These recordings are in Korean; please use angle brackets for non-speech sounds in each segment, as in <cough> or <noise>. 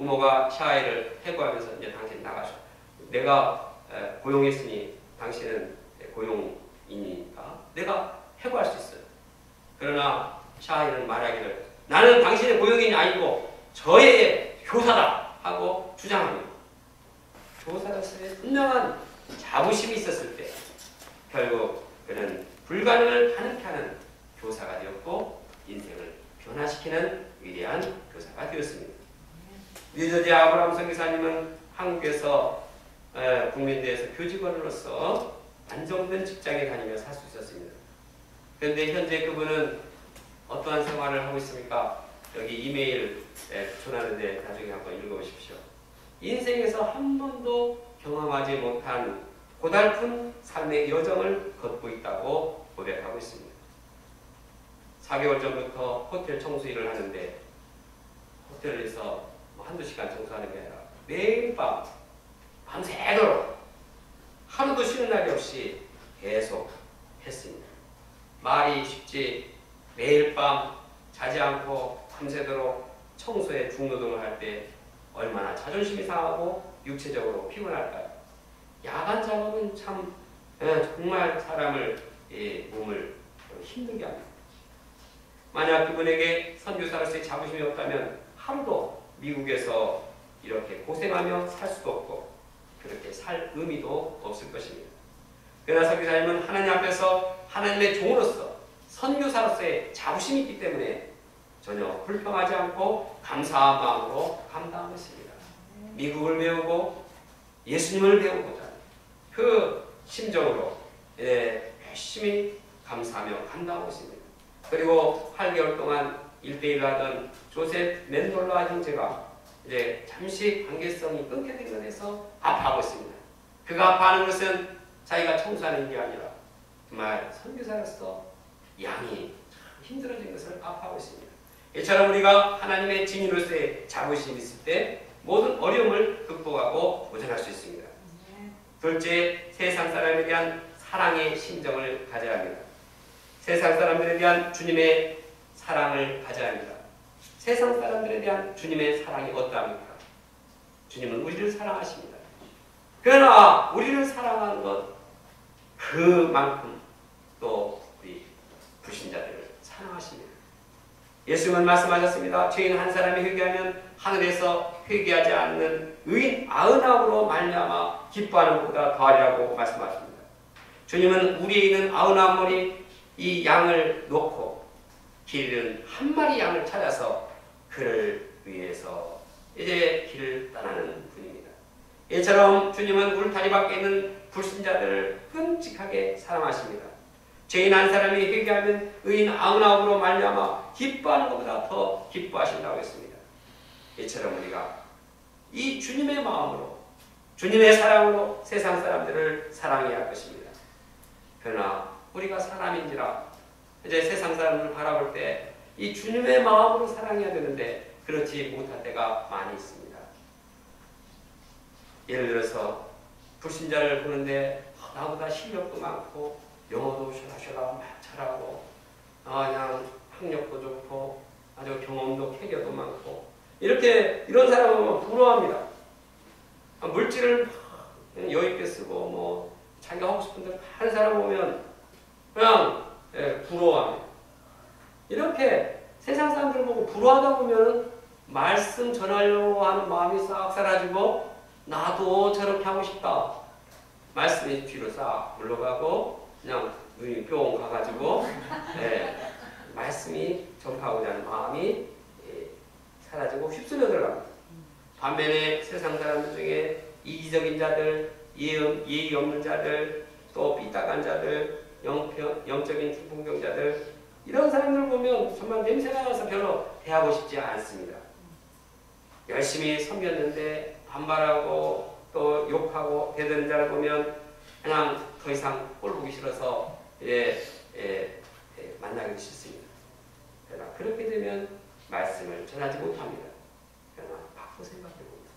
부모가 샤아이를 해고하면서 이제 당신 나가셔. 내가 고용했으니 당신은 고용이니까 내가 해고할 수 있어요. 그러나 샤아이는 말하기를 나는 당신의 고용인이 아니고 저의 교사다 하고 주장합니다. 교사로서의 분명한 자부심이 있었을 때 결국 그는 불가능을 가능케 하는 교사가 되었고 인생을 변화시키는 위대한 교사가 되었습니다. 뉴저지 아브라함 선교사님은 한국에서 국민대에서 교직원으로서 안정된 직장에 다니며 살 수 있었습니다. 그런데 현재 그분은 어떠한 생활을 하고 있습니까? 여기 이메일 전하는데 나중에 한번 읽어보십시오. 인생에서 한 번도 경험하지 못한 고달픈 삶의 여정을 걷고 있다고 고백하고 있습니다. 4개월 전부터 호텔 청소 일을 하는데 호텔에서 뭐 한두 시간 청소하는 게 아니라 매일 밤 밤새도록 하루도 쉬는 날이 없이 계속 했습니다. 말이 쉽지 매일 밤 자지 않고 밤새도록 청소에 중노동을 할 때 얼마나 자존심이 상하고 육체적으로 피곤할까요? 야간 작업은 참 예, 정말 사람을 예, 몸을 힘들게 합니다. 만약 그분에게 선교사로서의 자부심이 없다면 하루도 미국에서 이렇게 고생하며 살 수도 없고 그렇게 살 의미도 없을 것입니다. 그러나 선교사님은 하나님 앞에서 하나님의 종으로서 선교사로서의 자부심이 있기 때문에 전혀 불평하지 않고 감사한 마음으로 감당하고 있습니다. 미국을 배우고 예수님을 배우고자 그 심정으로 예, 열심히 감사하며 감당하고 있습니다. 그리고 8개월 동안 1대1 하던 조셉 멘돌라 형제가 이제 잠시 관계성이 끊게 된 것에서 아파하고 있습니다. 그가 아파하는 것은 자기가 청소하는 게 아니라 정말 선교사로서 양이 힘들어진 것을 아파하고 있습니다. 이처럼 우리가 하나님의 증인으로서의 자부심이 있을 때 모든 어려움을 극복하고 도전할 수 있습니다. 둘째, 세상 사람에 대한 사랑의 심정을 가져야 합니다. 세상 사람들에 대한 주님의 사랑을 가져야 합니다. 세상 사람들에 대한 주님의 사랑이 어떠합니까? 주님은 우리를 사랑하십니다. 그러나 우리를 사랑하는 것 그만큼 또 우리 불신자들을 사랑하십니다. 예수님은 말씀하셨습니다. 죄인 한 사람이 회개하면 하늘에서 회개하지 않는 의인 아흔아홉으로 말미암아 기뻐하는 것보다 더하리라고 말씀하십니다. 주님은 우리에 있는 아흔아홉 머리 이 양을 놓고 길은 한 마리 양을 찾아서 그를 위해서 이제 길을 떠나는 분입니다. 이처럼 주님은 울타리 밖에 있는 불신자들을 끔찍하게 사랑하십니다. 죄인 한 사람이 회개하면 의인 아흔아홉으로 말미암아 기뻐하는 것보다 더 기뻐하신다고 했습니다. 이처럼 우리가 이 주님의 마음으로 주님의 사랑으로 세상 사람들을 사랑해야 할 것입니다. 그러나 우리가 사람인지라 이제 세상 사람을 바라볼 때 이 주님의 마음으로 사랑해야 되는데 그렇지 못할 때가 많이 있습니다. 예를 들어서 불신자를 보는데 나보다 실력도 많고 영어도 막 잘하고 아, 그냥 학력도 좋고 아주 경험도 캐리어도 많고 이렇게 이런 사람을 부러워합니다. 아, 물질을 여유있게 쓰고 뭐 자기가 하고 싶은 대로 하는 사람 보면 그냥 예, 부러워합니다. 이렇게 세상 사람들 보고 부러워하다 보면 말씀 전하려고 하는 마음이 싹 사라지고 나도 저렇게 하고 싶다. 말씀이 뒤로 싹 물러가고 그냥 눈이 뿅 가가지고 예, 말씀이 전파하고자 하는 마음이 예, 사라지고 휩쓸려 들어갑니다. 반면에 세상 사람들 중에 이기적인 자들, 예의 없는 자들, 또 삐딱한 자들, 영평, 영적인 중풍병자들 이런 사람들 보면 정말 냄새가 나서 별로 대하고 싶지 않습니다. 열심히 섬겼는데 반발하고 또 욕하고 대드는 자를 보면 그냥 더 이상 꼴 보기 싫어서 예, 예, 예, 만나기 싫습니다. 그러나 그렇게 되면 말씀을 전하지 못합니다. 그러나 바꿔 생각해 봅니다.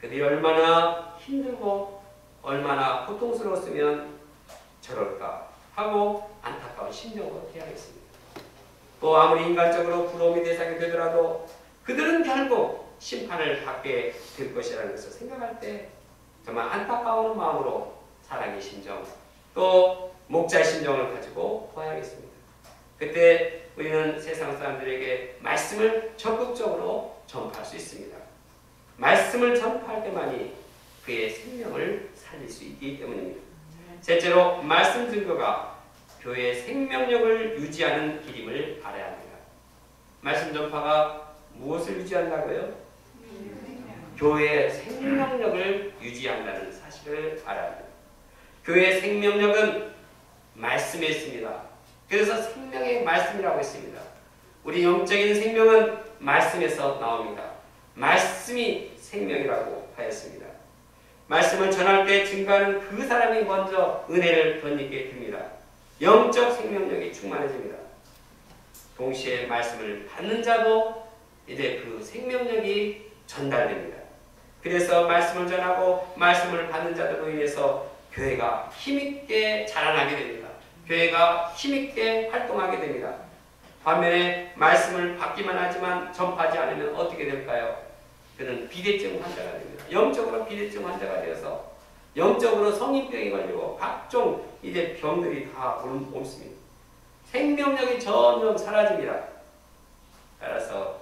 그들이 얼마나 힘들고 얼마나 고통스러웠으면 저럴까 하고 안타까운 심정으로 대하겠습니다. 또 아무리 인간적으로 부러움이 대상이 되더라도 그들은 결국 심판을 받게 될 것이라는 것을 생각할 때 정말 안타까운 마음으로 사랑의 심정 또 목자의 심정을 가지고 보아야겠습니다. 그때 우리는 세상 사람들에게 말씀을 적극적으로 전파할 수 있습니다. 말씀을 전파할 때만이 그의 생명을 살릴 수 있기 때문입니다. 셋째로 말씀 증거가 교회의 생명력을 유지하는 길임을 알아야 합니다. 말씀 전파가 무엇을 유지한다고요? 교회의 생명력을 유지한다는 사실을 알아야 합니다. 교회의 생명력은 말씀에 있습니다. 그래서 생명의 말씀이라고 했습니다. 우리 영적인 생명은 말씀에서 나옵니다. 말씀이 생명이라고 하였습니다. 말씀을 전할 때 증가하는 그 사람이 먼저 은혜를 덧입게 됩니다. 영적 생명력이 충만해집니다. 동시에 말씀을 받는 자도 이제 그 생명력이 전달됩니다. 그래서 말씀을 전하고 말씀을 받는 자들로 인해서 교회가 힘있게 자라나게 됩니다. 교회가 힘있게 활동하게 됩니다. 반면에 말씀을 받기만 하지만 전파하지 않으면 어떻게 될까요? 그는 비대증 환자가 됩니다. 영적으로 비대증 환자가 되어서 영적으로 성인병이 걸리고 각종 이제 병들이 다 옮습니다. 생명력이 점점 사라집니다. 따라서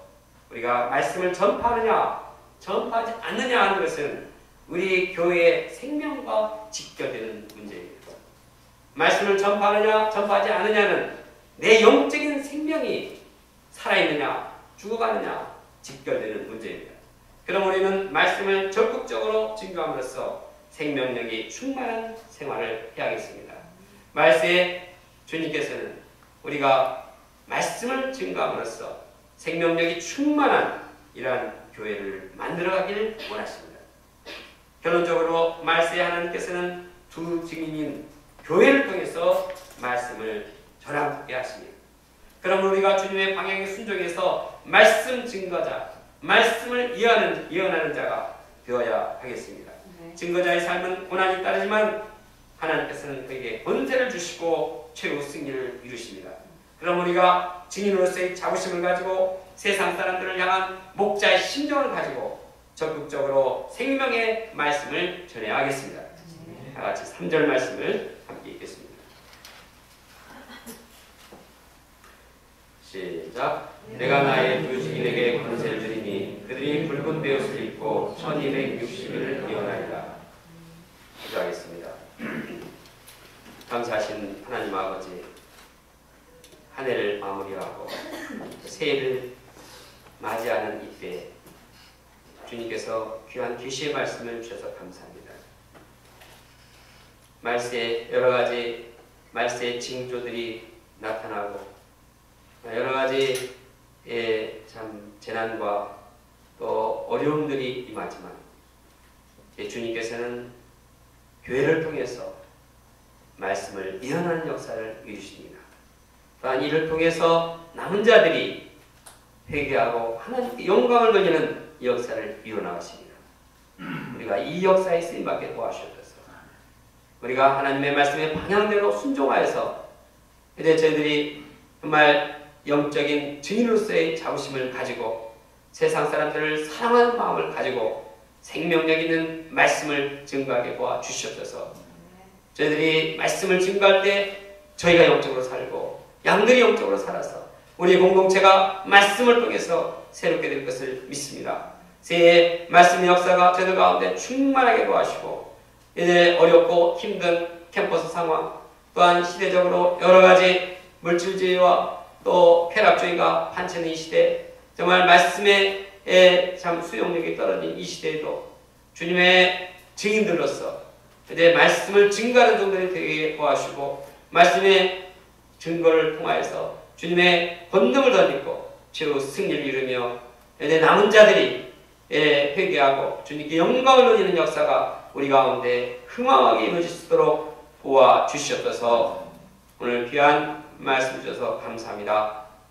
우리가 말씀을 전파하느냐 전파하지 않느냐 하는 것은 우리 교회의 생명과 직결되는 문제입니다. 말씀을 전파하느냐 전파하지 않느냐는 내 영적인 생명이 살아있느냐 죽어가느냐 직결되는 문제입니다. 그럼 우리는 말씀을 적극적으로 증거함으로써 생명력이 충만한 생활을 해야겠습니다. 말씀에 주님께서는 우리가 말씀을 증거함으로써 생명력이 충만한 이러한 교회를 만들어가기를 원하십니다. 결론적으로 말씀에 하나님께서는 두 증인인 교회를 통해서 말씀을 전하게 하십니다. 그럼 우리가 주님의 방향에 순종해서 말씀 증거자, 말씀을 이어하는, 이어나는 자가 되어야 하겠습니다. 네. 증거자의 삶은 고난이 따르지만 하나님께서는 그에게 권세를 주시고 최후 승리를 이루십니다. 그럼 우리가 증인으로서의 자부심을 가지고 세상 사람들을 향한 목자의 심정을 가지고 적극적으로 생명의 말씀을 전해야 하겠습니다. 네. 다 같이 3절 말씀을 함께 읽겠습니다. 시작. 내가 나의 두 증인에게 권세를 주리니 그들이 붉은 베옷을 입고 1260일을 이어나리라. 기도하겠습니다. <clears throat> 감사하신 하나님 아버지 한 해를 마무리하고 새해를 맞이하는 이때 주님께서 귀한 계시의 말씀을 주셔서 감사합니다. 말세에 여러 가지 말세의 징조들이 나타나고 여러 가지 참 재난과 또 어려움들이 임하지만 주님께서는 교회를 통해서 말씀을 이어나는 역사를 이루십니다. 또한 이를 통해서 남은 자들이 회개하고 하나님께 영광을 돌리는 역사를 이루어나가십니다. 우리가 이 역사에 쓰임받게 도와주셔서 우리가 하나님의 말씀의 방향대로 순종하여서 이제 저희들이 정말 영적인 증인으로서의 자부심을 가지고 세상 사람들을 사랑하는 마음을 가지고 생명력 있는 말씀을 증거하게 도와 주시옵소서. 저희들이 말씀을 증거할 때 저희가 영적으로 살고 양들이 영적으로 살아서 우리 공동체가 말씀을 통해서 새롭게 될 것을 믿습니다. 새해 말씀 역사가 저들 가운데 충만하게 도와주시고 이제 어렵고 힘든 캠퍼스 상황 또한 시대적으로 여러 가지 물질주의와 또 쾌락주의가 판치는 이 시대 정말 말씀에 참 수용력이 떨어진 이 시대에도 주님의 증인들로서 이제 말씀을 증거하는 종들이 되게 도와주시고 말씀의 증거를 통하여서 주님의 권능을 덧입고 최후 승리를 이루며 이제 남은 자들이 회개하고 주님께 영광을 돌리는 역사가 우리 가운데 흥황하게 이루어질 수 있도록 도와주시옵소서 오늘 귀한 말씀 주셔서 감사합니다.